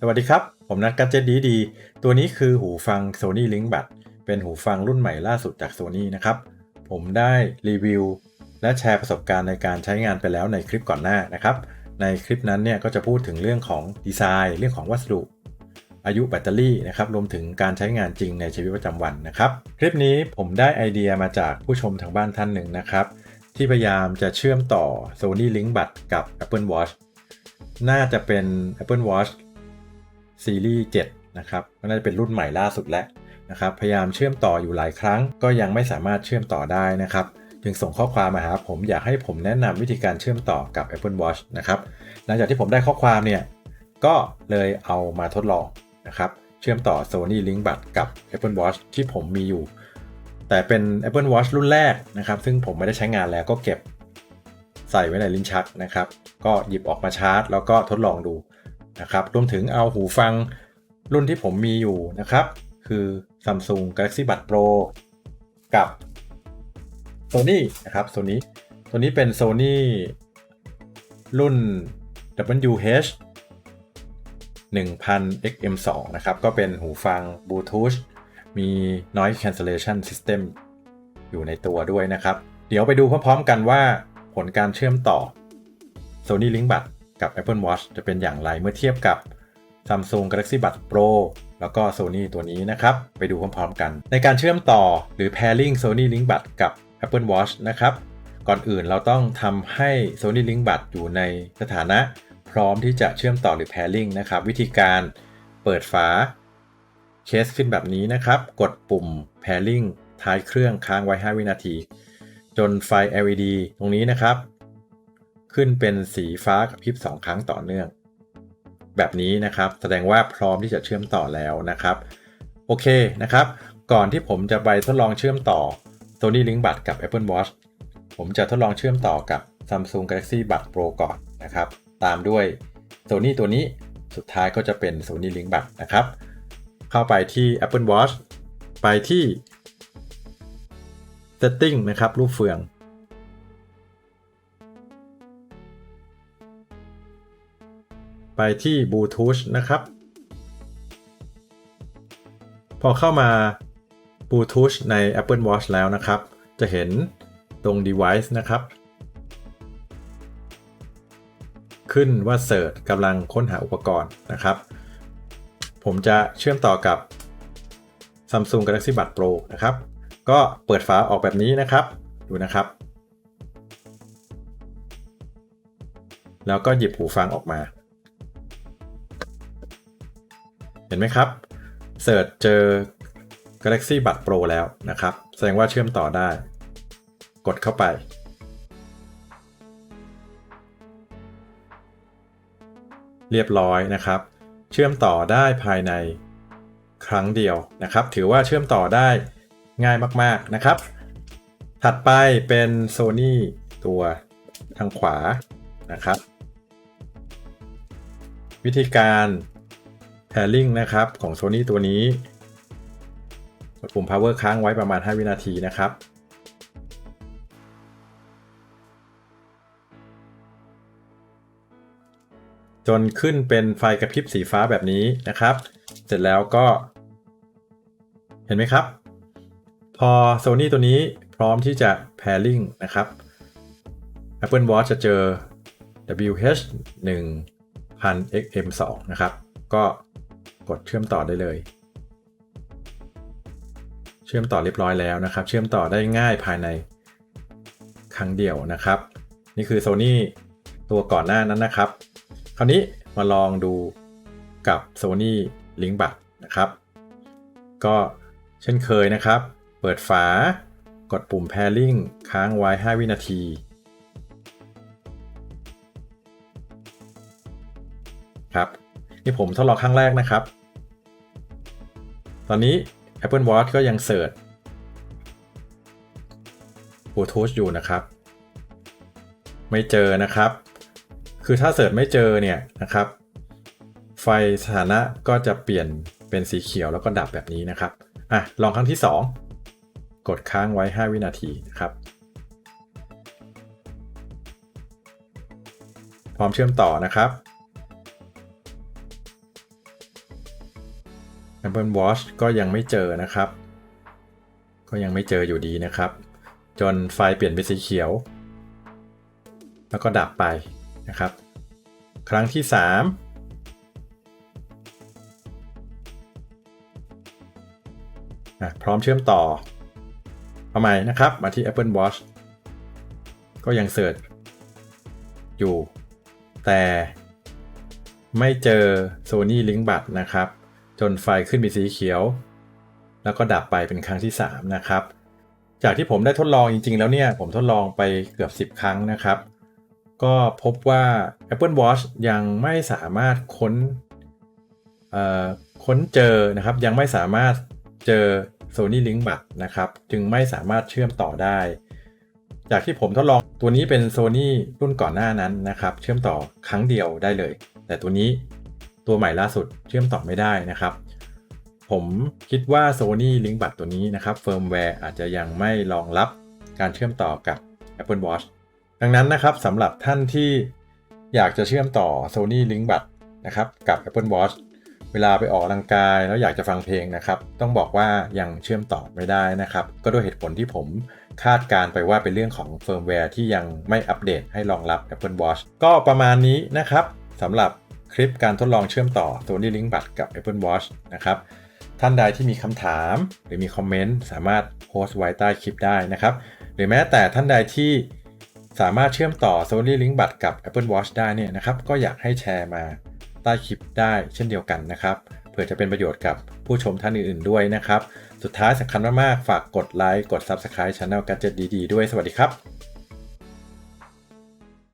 สวัสดีครับ ผมนักกัจเจตดีดี ตัวนี้คือหูฟัง Sony Link Bud เป็นหูฟังรุ่นใหม่ล่าสุดจาก Sony นะครับ ผมได้รีวิว และแชร์ประสบการณ์ในการใช้งานไปแล้วในคลิปก่อนหน้านะครับ ในคลิปนั้นเนี่ยก็จะพูดถึงเรื่องของดีไซน์ เรื่องของวัสดุ อายุแบตเตอรี่นะครับรวมถึงการใช้งานจริงในชีวิตประจำวันนะครับ คลิปนี้ผมได้ไอเดียมาจากผู้ชมทางบ้านท่านหนึ่งนะครับ ที่พยายามจะเชื่อมต่อ Sony Link Bud กับ Apple Watch น่าจะเป็น Apple Watch ซีรีส์7นะครับก็น่าจะเป็นรุ่นใหม่ล่าสุดแล้วนะครับพยายามเชื่อมต่ออยู่หลายครั้ง ก็ยังไม่สามารถเชื่อมต่อได้นะครับจึงส่งข้อความมาหาผมอยากให้ผมแนะนำวิธีการเชื่อมต่อกับ Apple Watch นะครับหลังจากที่ผมได้ข้อความเนี่ยก็เลยเอามาทดลองนะครับเชื่อมต่อ Sony Link Bud กับ Apple Watch ที่ผมมีอยู่ แต่เป็น Apple Watch รุ่นแรกนะครับซึ่งผมไม่ได้ใช้งานแล้วก็เก็บใส่ไว้ในลิ้นชักนะครับ ก็หยิบออกมาชาร์จ แล้วก็ทดลองดู นะครับ รวมถึงเอาหูฟังรุ่นที่ผมมีอยู่นะครับ คือ Samsung Galaxy Buds Pro กับ Sony นะครับ Sony ตัวนี้เป็น Sony รุ่น WH 1000 XM2 นะครับ ก็เป็นหูฟัง Bluetooth มี Noise Cancellation System อยู่ในตัวด้วยนะครับ เดี๋ยวไปดูพร้อมๆกันว่าผลการเชื่อมต่อ Sony Link Buds กับ Apple Watch จะเป็นอย่างไรเมื่อเทียบกับ Samsung Galaxy Buds Pro แล้วก็ Sony ตัวนี้นะครับ ไปดูพร้อมๆกัน ในการเชื่อมต่อหรือ pairing Sony Link Buds กับ Apple Watch นะครับ ก่อนอื่นเราต้องทำให้ Sony Link Buds อยู่ในสถานะพร้อมที่จะเชื่อมต่อหรือ pairing นะครับ วิธีการเปิดฝาเคสขึ้นแบบนี้นะครับ กดปุ่ม pairing ท้ายเครื่องค้างไว้ 5 วินาที จนไฟ LED ตรงนี้นะครับ ขึ้นเป็นสีฟ้ากับพริบ 2 ครั้งต่อเนื่อง แบบนี้นะครับแสดงว่าพร้อมที่จะเชื่อมต่อแล้วนะครับโอเคนะครับ ก่อนที่ผมจะไปทดลองเชื่อมต่อ Sony Link Bud กับ Apple Watch ผมจะทดลองเชื่อมต่อกับ Samsung Galaxy b u d Pro ก่อนนะครับ ตามด้วย Sony ตัวนี้สุดท้ายก็จะเป็น Sony Link Bud นะครับ เข้าไปที่ Apple Watch ไปที่ Setting นะครับ รูปเฟือง ไปที่ Bluetooth นะครับ พอเข้ามา Bluetooth ใน Apple Watch แล้วนะครับ จะเห็นตรง device นะครับ ขึ้นว่า Search กำลังค้นหาอุปกรณ์นะครับ ผมจะเชื่อมต่อกับ Samsung Galaxy Buds Pro นะครับ ก็เปิดฝาออกแบบนี้นะครับ ดูนะครับ แล้วก็หยิบหูฟังออกมา เห็นไหมครับเสิร์ชเจอ Galaxy Buds Pro แล้วนะครับ แสดงว่าเชื่อมต่อได้ กดเข้าไป เรียบร้อยนะครับ เชื่อมต่อได้ภายในครั้งเดียวนะครับ ถือว่าเชื่อมต่อได้ง่ายมากๆนะครับ ถัดไปเป็น Sony ตัวทางขวานะครับ วิธีการ pairing นะครับของ Sony ตัวนี้กดปุ่ม power ค้างไว้ประมาณ 5 วินาทีนะครับ จนขึ้นเป็นไฟกระพริบสีฟ้าแบบนี้นะครับ เสร็จแล้วก็ เห็นไหมครับ พอ Sony ตัวนี้พร้อมที่จะ pairing นะครับ Apple Watch จะเจอ WH 1000 XM2 นะครับ ก็ กดเชื่อมต่อได้เลย เชื่อมต่อเรียบร้อยแล้วนะครับ เชื่อมต่อได้ง่ายภายในครั้งเดียวนะครับ นี่คือ Sony ตัวก่อนหน้านั้นนะครับ คราวนี้มาลองดูกับ Sony Link b u d นะครับ ก็เช่นเคยนะครับ เปิดฝากดปุ่ม pairing ค้างไว้ 5 วินาที ครับ นี่ผมทดลองครั้งแรกนะครับ ตอนนี้ Apple Watch ก็ยังเสิร์ช Bluetooth อยู่นะครับ ไม่เจอนะครับ คือถ้าเสิร์ชไม่เจอเนี่ยนะครับ ไฟสถานะก็จะเปลี่ยนเป็นสีเขียวแล้วก็ดับแบบนี้นะครับ อะ ลองครั้งที่ 2 กดค้างไว้ 5 วินาทีนะครับ พร้อมเชื่อมต่อนะครับ Apple Watch ก็ยังไม่เจอนะครับ ก็ยังไม่เจออยู่ดีนะครับ จนไฟเปลี่ยนเป็นสีเขียว แล้วก็ดับไปนะครับ ครั้งที่ 3พร้อมเชื่อมต่อเอาใหม่นะครับ มาที่ Apple Watch ก็ยังเสิร์ชอยู่ แต่ไม่เจอ Sony Link b u d นะครับ จนไฟขึ้นเป็นสีเขียว แล้วก็ดับไปเป็นครั้งที่ 3 นะครับ จากที่ผมได้ทดลองจริง ๆ แล้วเนี่ย ผมทดลองไปเกือบ 10 ครั้งนะครับ ก็พบว่า Apple Watch ยังไม่สามารถค้นเอ่อค้นเจอนะครับ ยังไม่สามารถเจอ Sony Link b u d นะครับ จึงไม่สามารถเชื่อมต่อได้ จากที่ผมทดลองตัวนี้เป็น Sony รุ่นก่อนหน้านั้นนะครับ เชื่อมต่อครั้งเดียวได้เลย แต่ตัวนี้ ตัวใหม่ล่าสุดเชื่อมต่อไม่ได้นะครับ ผมคิดว่า Sony Link b u d ตัวนี้นะครับเฟิร์มแวร์อาจจะยังไม่รองรับการเชื่อมต่อกับ Apple Watch ดังนั้นนะครับสำหรับท่านที่อยากจะเชื่อมต่อ Sony Link b u d นะครับกับ Apple Watch เวลาไปออกกำลังกายแล้วอยากจะฟังเพลงนะครับ ต้องบอกว่ายังเชื่อมต่อไม่ได้นะครับ ก็ด้วยเหตุผลที่ผมคาดการไปว่าเป็นเรื่องของเฟิร์มแวร์ที่ยังไม่อัปเดตให้รองรับ Apple Watch ก็ประมาณนี้นะครับสำหรับ คลิปการทดลองเชื่อมต่อ Sony Link b u d กับ Apple Watch นะครับท่านใดที่มีคำถามหรือมีคอมเมนต์สามารถโพสต์ไว้ใต้คลิปได้นะครับ หรือแม้แต่ท่านใดที่สามารถเชื่อมต่อ Sony Link b u d กับ Apple Watch ได้เนี่ยนะครับก็อยากให้แชร์มาใต้คลิปได้เช่นเดียวกันนะครับเผื่อจะเป็นประโยชน์กับผู้ชมท่านอื่นๆด้วยนะครับ สุดท้ายสำคัญมากๆ ฝากกดไลค์กด Subscribe Channel Gadget ดีๆด้วยสวัสดีครับ